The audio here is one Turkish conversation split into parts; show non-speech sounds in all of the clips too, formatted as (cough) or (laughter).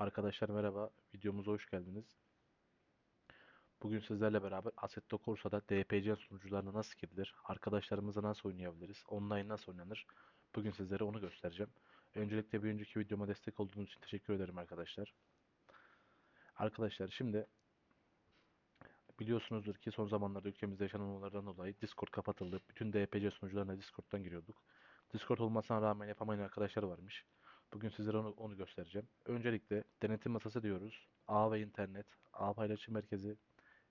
Arkadaşlar merhaba, videomuza hoş geldiniz. Bugün sizlerle beraber Assetto Corsa'da DPC sunucularına nasıl girilir, arkadaşlarımızla nasıl oynayabiliriz, online nasıl oynanır, bugün sizlere onu göstereceğim. Öncelikle bir önceki videoma destek olduğunuz için teşekkür ederim arkadaşlar. Arkadaşlar şimdi biliyorsunuzdur ki son zamanlarda ülkemizde yaşanan olaylardan dolayı Discord kapatıldı. Bütün DPC sunucularına Discord'dan giriyorduk. Discord olmasına rağmen yapamayan arkadaşlar varmış. Bugün sizlere onu, onu göstereceğim. Öncelikle denetim masası diyoruz. Ağ ve internet, ağ paylaşım merkezi,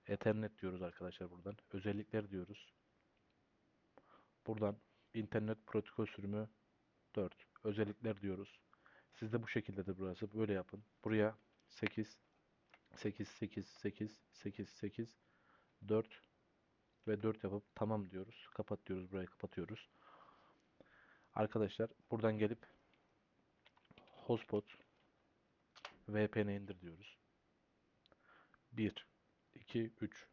Ethernet diyoruz arkadaşlar buradan. Özellikler diyoruz. Buradan internet protokol sürümü 4. Özellikler diyoruz. Siz de bu şekildedir burası. Böyle yapın. Buraya 8 8 8 8 8 8 4 ve 4 yapıp tamam diyoruz. Kapat diyoruz. Burayı kapatıyoruz. Arkadaşlar buradan gelip hotspot VPN indir diyoruz. 1 2 3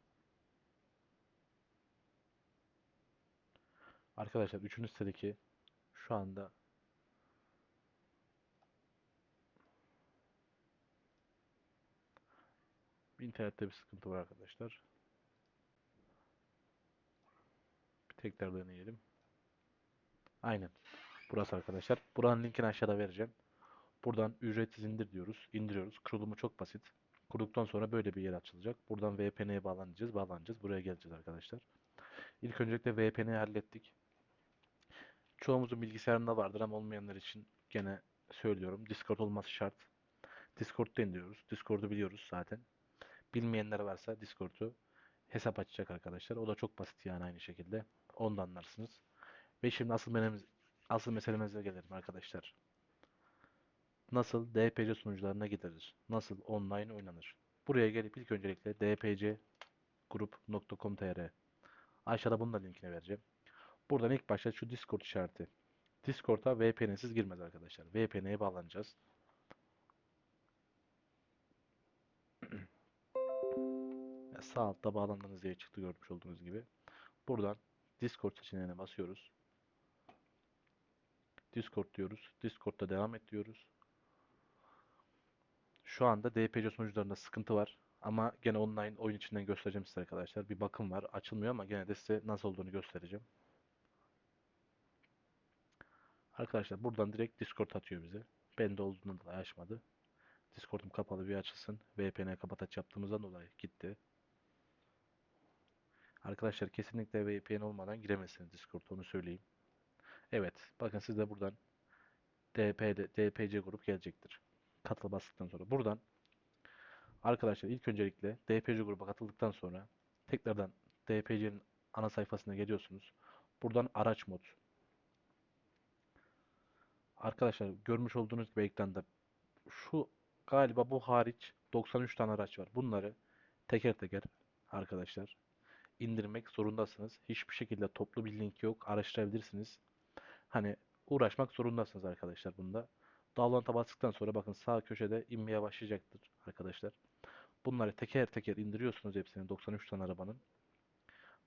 Arkadaşlar 3. sitedeki şu anda internette bir sıkıntı var arkadaşlar. Bir tekrar deneyelim. Aynen. Burası arkadaşlar. Buranın linkini aşağıda vereceğim. Buradan ücretsiz indir diyoruz. İndiriyoruz. Kurulumu çok basit. Kurduktan sonra böyle bir yer açılacak. Buradan VPN'ye bağlanacağız. Bağlanacağız. Buraya geleceğiz arkadaşlar. İlk öncelikle VPN'yi hallettik. Çoğumuzun bilgisayarında vardır ama olmayanlar için gene söylüyorum. Discord olması şart. Discord'da indiriyoruz. Discord'u biliyoruz zaten. Bilmeyenler varsa Discord'u hesap açacak arkadaşlar. O da çok basit yani aynı şekilde. Onu da anlarsınız. Ve şimdi asıl meselemiz, asıl meselemize gelelim arkadaşlar. Nasıl DPC sunucularına gidilir? Nasıl online oynanır? Buraya gelip ilk öncelikle dpcgroup.com.tr Aşağıda bunun da linkini vereceğim. Buradan ilk başta şu Discord işareti. Discord'a VPN'siz girmez arkadaşlar. VPN'ye bağlanacağız. (clears throat) Sağ altta bağlandığınız diye çıktı görmüş olduğunuz gibi. Buradan Discord seçeneğine basıyoruz. Discord diyoruz. Discord'da devam et diyoruz. Şu anda DPC sunucularında sıkıntı var. Ama gene online oyun içinden göstereceğim size arkadaşlar. Bir bakım var. Açılmıyor ama gene de size nasıl olduğunu göstereceğim. Arkadaşlar buradan direkt Discord atıyor bize. Ben de olduğundan dolayı açmadı. Discord'um kapalı bir açılsın. VPN kapat aç yaptığımızdan dolayı gitti. Arkadaşlar kesinlikle VPN olmadan giremezsiniz Discord'a onu söyleyeyim. Evet. Bakın siz de buradan DP'de, DPC grup gelecektir. Katıl bastıktan sonra. Buradan arkadaşlar ilk öncelikle DPC gruba katıldıktan sonra tekrardan DPC'nin ana sayfasına geliyorsunuz. Buradan araç mod. Arkadaşlar görmüş olduğunuz gibi ekranda şu galiba bu hariç 93 tane araç var. Bunları teker teker arkadaşlar indirmek zorundasınız. Hiçbir şekilde toplu bir link yok. Araştırabilirsiniz. Hani uğraşmak zorundasınız arkadaşlar bunda. Download'a bastıktan sonra bakın sağ köşede inmeye başlayacaktır arkadaşlar. Bunları teker teker indiriyorsunuz hepsini 93 tane arabanın.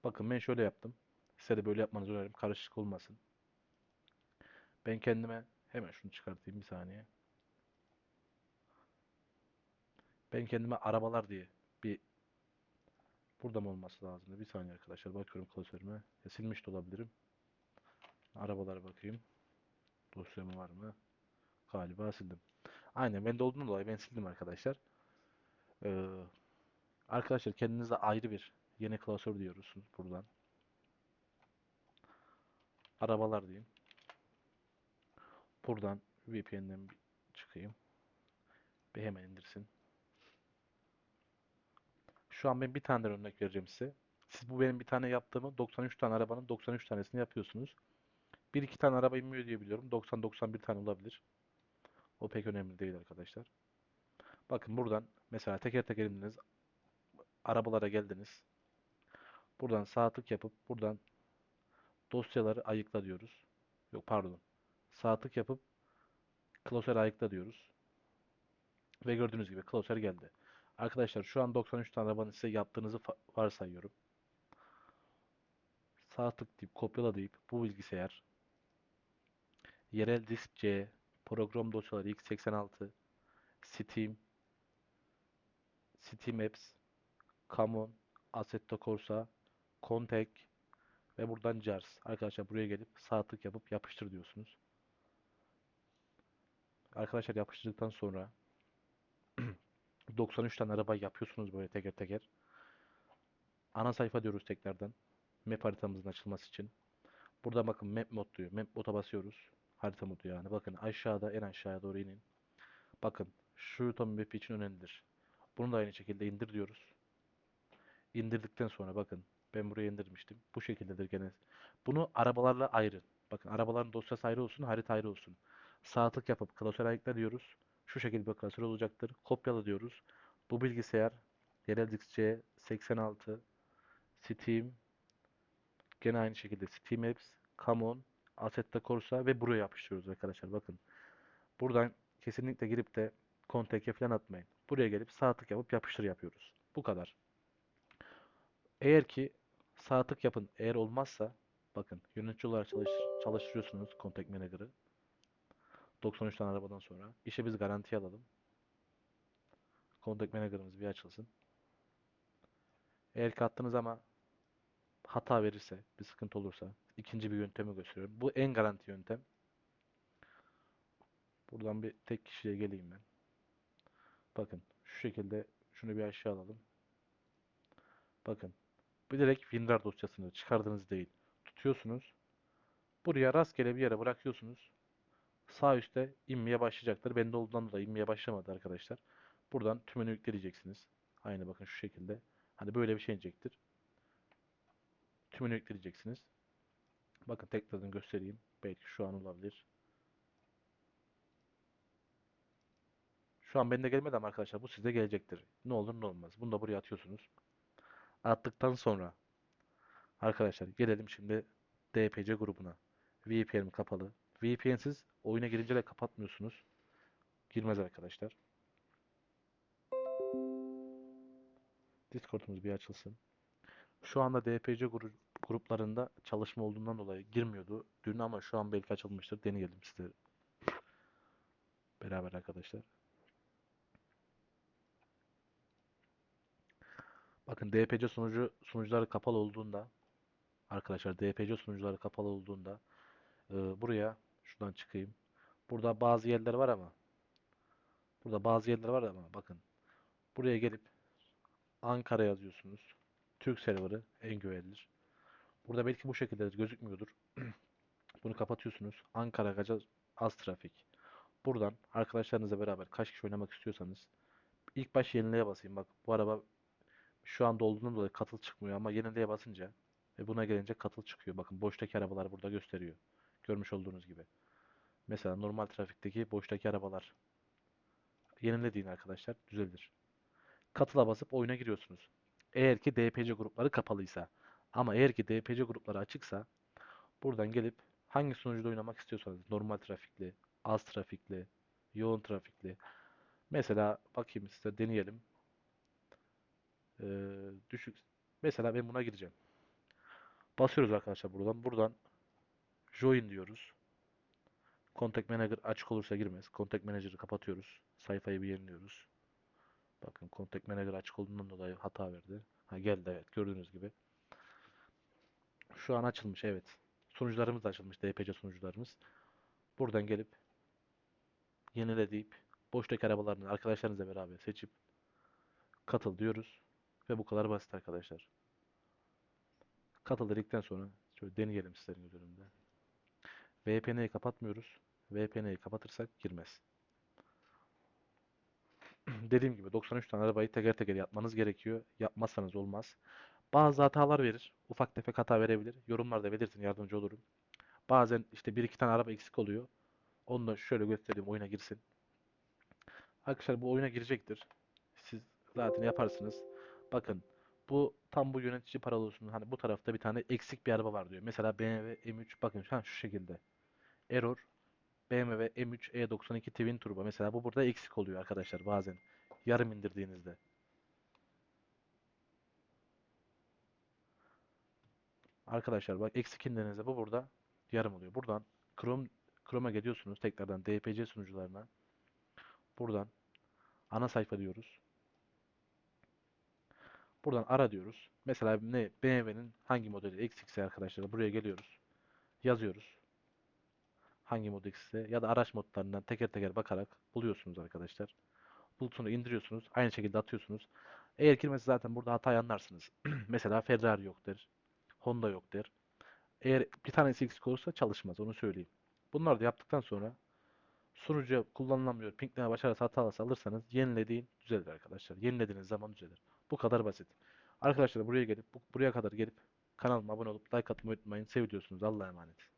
Bakın ben şöyle yaptım. Size de böyle yapmanızı öneririm. Karışık olmasın. Ben kendime hemen şunu çıkartayım bir saniye. Ben kendime arabalar diye bir burada mı olması lazımdı? Bir saniye arkadaşlar bakıyorum klasörüme. Ya silmiş de olabilirim. Arabalara bakayım. Dosyamı var mı? Galiba sildim. Aynen bende olduğundan dolayı ben sildim arkadaşlar. Ee, arkadaşlar kendinize ayrı bir yeni klasör diyoruz buradan. Arabalar diyeyim. Buradan VPN'den çıkayım. Bir hemen indirsin. Şu an ben bir tane örnek vereceğim size. Siz bu benim bir tane yaptığımı 93 tane arabanın 93 tanesini yapıyorsunuz. Bir iki tane araba inmiyor diye biliyorum. 90-91 tane olabilir. O pek önemli değil arkadaşlar. Bakın buradan mesela teker teker indiniz. Arabalara geldiniz. Buradan sağ tık yapıp buradan dosyaları ayıkla diyoruz. Yok pardon. Sağ tık yapıp klasör ayıkla diyoruz. Ve gördüğünüz gibi klasör geldi. Arkadaşlar şu an 93 tane arabanın size yaptığınızı varsayıyorum. Sağ tık deyip kopyala deyip bu bilgisayar yerel disk C, program dosyaları x86, Steam, Steam Apps, Common, Assetto Corsa, Contact ve buradan Jars. Arkadaşlar buraya gelip sağ tık yapıp yapıştır diyorsunuz. Arkadaşlar yapıştırdıktan sonra (clears throat) 93 tane araba yapıyorsunuz böyle teker teker. Ana sayfa diyoruz tekrardan. Map haritamızın açılması için. Burada bakın map mod diyor. Map mod'a basıyoruz. Harita modu yani. Bakın aşağıda en aşağıya doğru inin. Bakın şu tam map için önemlidir. Bunu da aynı şekilde indir diyoruz. İndirdikten sonra bakın ben buraya indirmiştim. Bu şekildedir gene. Bunu arabalarla ayrı. Bakın arabaların dosyası ayrı olsun, harita ayrı olsun. Sağ tık yapıp klasör ayıkla diyoruz. Şu şekilde bir klasör olacaktır. Kopyala diyoruz. Bu bilgisayar YerenXC 86 Steam gene aynı şekilde Steam Apps, Common, Assetto Corsa ve buraya yapıştırıyoruz arkadaşlar. Bakın. Buradan kesinlikle girip de kontek'e falan atmayın. Buraya gelip sağ tık yapıp yapıştır yapıyoruz. Bu kadar. Eğer ki sağ tık yapın. Eğer olmazsa bakın yönetici olarak çalış, çalıştırıyorsunuz Contact Manager'ı. 93 tane arabadan sonra. İşe biz garantiye alalım. Contact Manager'ımız bir açılsın. Eğer ki attınız ama hata verirse, bir sıkıntı olursa ikinci bir yöntemi gösteriyorum. Bu en garanti yöntem. Buradan bir tek kişiye geleyim ben. Bakın şu şekilde şunu bir aşağı alalım. Bakın. Bu direkt WinRAR dosyasını çıkardığınız değil. Tutuyorsunuz. Buraya rastgele bir yere bırakıyorsunuz. Sağ üstte inmeye başlayacaktır. Bende olduğundan dolayı inmeye başlamadı arkadaşlar. Buradan tümünü yükleyeceksiniz. Aynı bakın şu şekilde. Hani böyle bir şey inecektir. Tümünü yükleyeceksiniz. Bakın tekrardan göstereyim. Belki şu an olabilir. Şu an bende gelmedi ama arkadaşlar bu size gelecektir. Ne olur ne olmaz. Bunu da buraya atıyorsunuz. Attıktan sonra arkadaşlar gelelim şimdi DPC grubuna. VPN kapalı. VPN'siz oyuna girince de kapatmıyorsunuz. Girmez arkadaşlar. Discord'umuz bir açılsın. Şu anda DPC gru- gruplarında çalışma olduğundan dolayı girmiyordu dün ama şu an belki açılmıştır. Deneyelim size beraber arkadaşlar. Bakın DPC sunucu sunucuları kapalı olduğunda arkadaşlar DPC sunucuları kapalı olduğunda e, buraya şuradan çıkayım. Burada bazı yerler var ama burada bazı yerler var ama bakın buraya gelip Ankara yazıyorsunuz. Türk serverı en güvenilir. Burada belki bu şekilde gözükmüyordur. (clears throat) Bunu kapatıyorsunuz. Ankara Gaca az trafik. Buradan arkadaşlarınızla beraber kaç kişi oynamak istiyorsanız ilk baş yenileye basayım. Bak bu araba şu anda olduğundan dolayı katıl çıkmıyor ama yenileye basınca ve buna gelince katıl çıkıyor. Bakın boştaki arabalar burada gösteriyor. Görmüş olduğunuz gibi. Mesela normal trafikteki boştaki arabalar yenilediğin arkadaşlar düzelir. Katıla basıp oyuna giriyorsunuz. Eğer ki DPC grupları kapalıysa. Ama eğer ki DPC grupları açıksa buradan gelip hangi sunucuda oynamak istiyorsanız normal trafikli, az trafikli, yoğun trafikli. Mesela bakayım size deneyelim. Ee, düşük. Mesela ben buna gireceğim. Basıyoruz arkadaşlar buradan. Buradan join diyoruz. Contact Manager açık olursa girmez. Contact Manager'ı kapatıyoruz. Sayfayı bir yeniliyoruz. Bakın Contact Manager açık olduğundan dolayı hata verdi. Ha geldi evet gördüğünüz gibi. Şu an açılmış evet. Sunucularımız açılmış. DPC sunucularımız. Buradan gelip yenile deyip boştaki arabalarını arkadaşlarınızla beraber seçip katıl diyoruz. Ve bu kadar basit arkadaşlar. Katıl dedikten sonra şöyle deneyelim sizlerin göz. VPN'yi kapatmıyoruz. VPN'yi kapatırsak girmez. (clears throat) Dediğim gibi 93 tane arabayı teker teker yapmanız gerekiyor. Yapmazsanız olmaz. Bazı hatalar verir. Ufak tefek hata verebilir. Yorumlarda belirtin yardımcı olurum. Bazen işte bir iki tane araba eksik oluyor. Onu da şöyle göstereyim oyuna girsin. Arkadaşlar bu oyuna girecektir. Siz zaten yaparsınız. Bakın bu tam bu yönetici paralosunun hani bu tarafta bir tane eksik bir araba var diyor. Mesela BMW M3 bakın şu şekilde. Error BMW M3 E92 Twin Turbo. Mesela bu burada eksik oluyor arkadaşlar bazen. Yarım indirdiğinizde. Arkadaşlar bak eksik indirdiğinizde bu burada yarım oluyor. Buradan Chrome Chrome'a gidiyorsunuz tekrardan DPC sunucularına. Buradan Ana sayfa diyoruz. Buradan ara diyoruz. Mesela ne BMW'nin hangi modeli XX'i arkadaşlar buraya geliyoruz. Yazıyoruz. Hangi model ise ya da araç modlarından teker teker bakarak buluyorsunuz arkadaşlar. Bulutunu indiriyorsunuz. Aynı şekilde atıyorsunuz. Eğer girmesi zaten burada hatayı anlarsınız. (clears throat) Mesela Ferrari yok der. Honda yok der. Eğer bir tanesi eksik olursa çalışmaz. Onu söyleyeyim. Bunları da yaptıktan sonra sunucuya kullanılamıyor. Pinkleme başarısı hatası alırsanız yenilediğin düzelir arkadaşlar. Yenilediğiniz zaman düzelir. Bu kadar basit. Arkadaşlar buraya gelip bu- buraya kadar gelip kanalıma abone olup like atmayı unutmayın. Seviyorsunuz. Allah'a emanet.